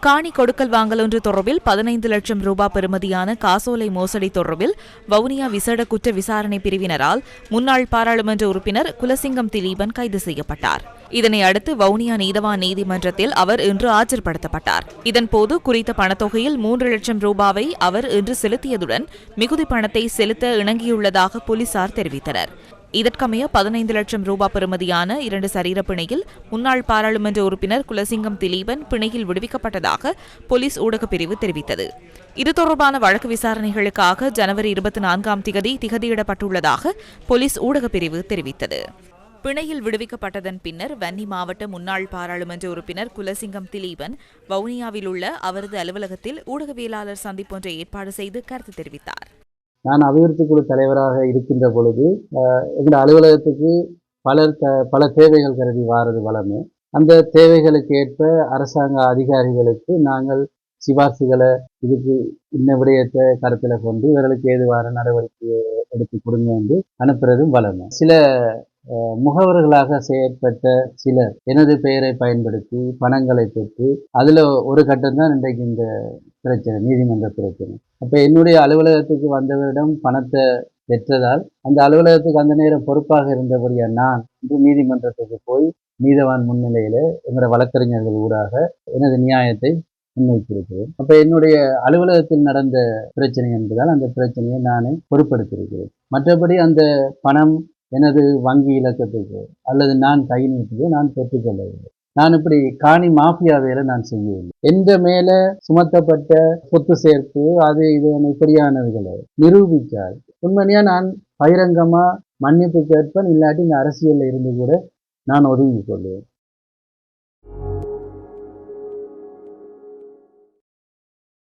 காணி கொடுக்கல் வாங்கல் ஒன்று தொடர்பில் பதினைந்து லட்சம் ரூபாய் பெறுமதியான காசோலை மோசடி தொடர்பில் வவுனியா விசேட குற்ற விசாரணை பிரிவினரால் முன்னாள் பாராளுமன்ற உறுப்பினர் குலசிங்கம் திலீபன் கைது செய்யப்பட்டார். இதனை அடுத்து வவுனியா நீதவான் நீதிமன்றத்தில் அவர் இன்று ஆஜர்படுத்தப்பட்டார். இதன்போது குறித்த பணத்தொகையில் மூன்று லட்சம் ரூபாவை அவர் இன்று செலுத்தியதுடன் மிகுதி பணத்தை செலுத்த இணங்கியுள்ளதாக போலீசார் தெரிவித்தனர். இதற்கமைய பதினைந்து லட்சம் ரூபாய் பெறுமதியான இரண்டு சரீர பிணையில் முன்னாள் பாராளுமன்ற உறுப்பினர் குலசிங்கம் திலீபன் பிணையில் விடுவிக்கப்பட்டதாக போலீஸ் ஊடகப் பிரிவு தெரிவித்தது. இது தொடர்பான வழக்கு விசாரணைகளுக்காக ஜனவரி இருபத்தி நான்காம் திகதி திகதியிடப்பட்டுள்ளதாக போலீஸ் ஊடகப் பிரிவு தெரிவித்தது. பிணையில் விடுவிக்கப்பட்டதன் பின்னர் வன்னி மாவட்ட முன்னாள் பாராளுமன்ற உறுப்பினர் குலசிங்கம் திலீபன் வவுனியாவில் உள்ள அவரது அலுவலகத்தில் ஊடகவியலாளர் சந்திப்பொன்றை ஏற்பாடு செய்து கருத்து தெரிவித்தார். நான் அபிவிருத்தி குழு தலைவராக இருக்கின்ற பொழுது எங்கள் அலுவலகத்துக்கு பலர் த பல தேவைகள் கருதி வாரது வளமே. அந்த தேவைகளுக்கு ஏற்ப அரசாங்க அதிகாரிகளுக்கு நாங்கள் சிபார்சுகளை இதுக்கு இன்ன விடயத்தை கருத்தில் கொண்டு இவர்களுக்கு ஏதுவான நடவடிக்கையை எடுத்து கொடுங்க என்று அனுப்புறதும் வளமை. சில முகவர்களாக செயற்பட்ட சிலர் எனது பெயரை பயன்படுத்தி பணங்களை பெற்று அதில் ஒரு கட்டம் தான் இன்றைக்கு இந்த பிரச்சனை நீதிமன்ற பிரச்சனை. அப்போ என்னுடைய அலுவலகத்துக்கு வந்தவரிடம் பணத்தை பெற்றதால் அந்த அலுவலகத்துக்கு அந்த நேரம் பொறுப்பாக இருந்தபடியா நான் இன்று நீதிமன்றத்துக்கு போய் நீதவான் முன்னிலையில் எங்களோட வழக்கறிஞர்கள் ஊடாக எனது நியாயத்தை முன்வைத்திருக்கிறேன். அப்போ என்னுடைய அலுவலகத்தில் நடந்த பிரச்சனை என்பதால் அந்த பிரச்சனையை நானே பொறுப்படுத்தியிருக்கிறேன் மற்றபடி அந்த பணம் எனது வங்கி இலக்கத்துக்கு அல்லது நான் கை நீட்டுக்கு நான் பெற்றுக்கொள்ளவில்லை. நான் இப்படி காணி மாஃபியா வேலை நான் செய்யவில்லை. எந்த மேல சுமத்தப்பட்ட சொத்து சேர்ப்பு அது இது இப்படியானதுகளை நிரூபித்தார். உண்மையா நான் பகிரங்கமா மன்னிப்பு கேட்பேன் இல்லாட்டி இந்த அரசியலில் இருந்து கூட நான் ஒதுங்கி கொள்வேன்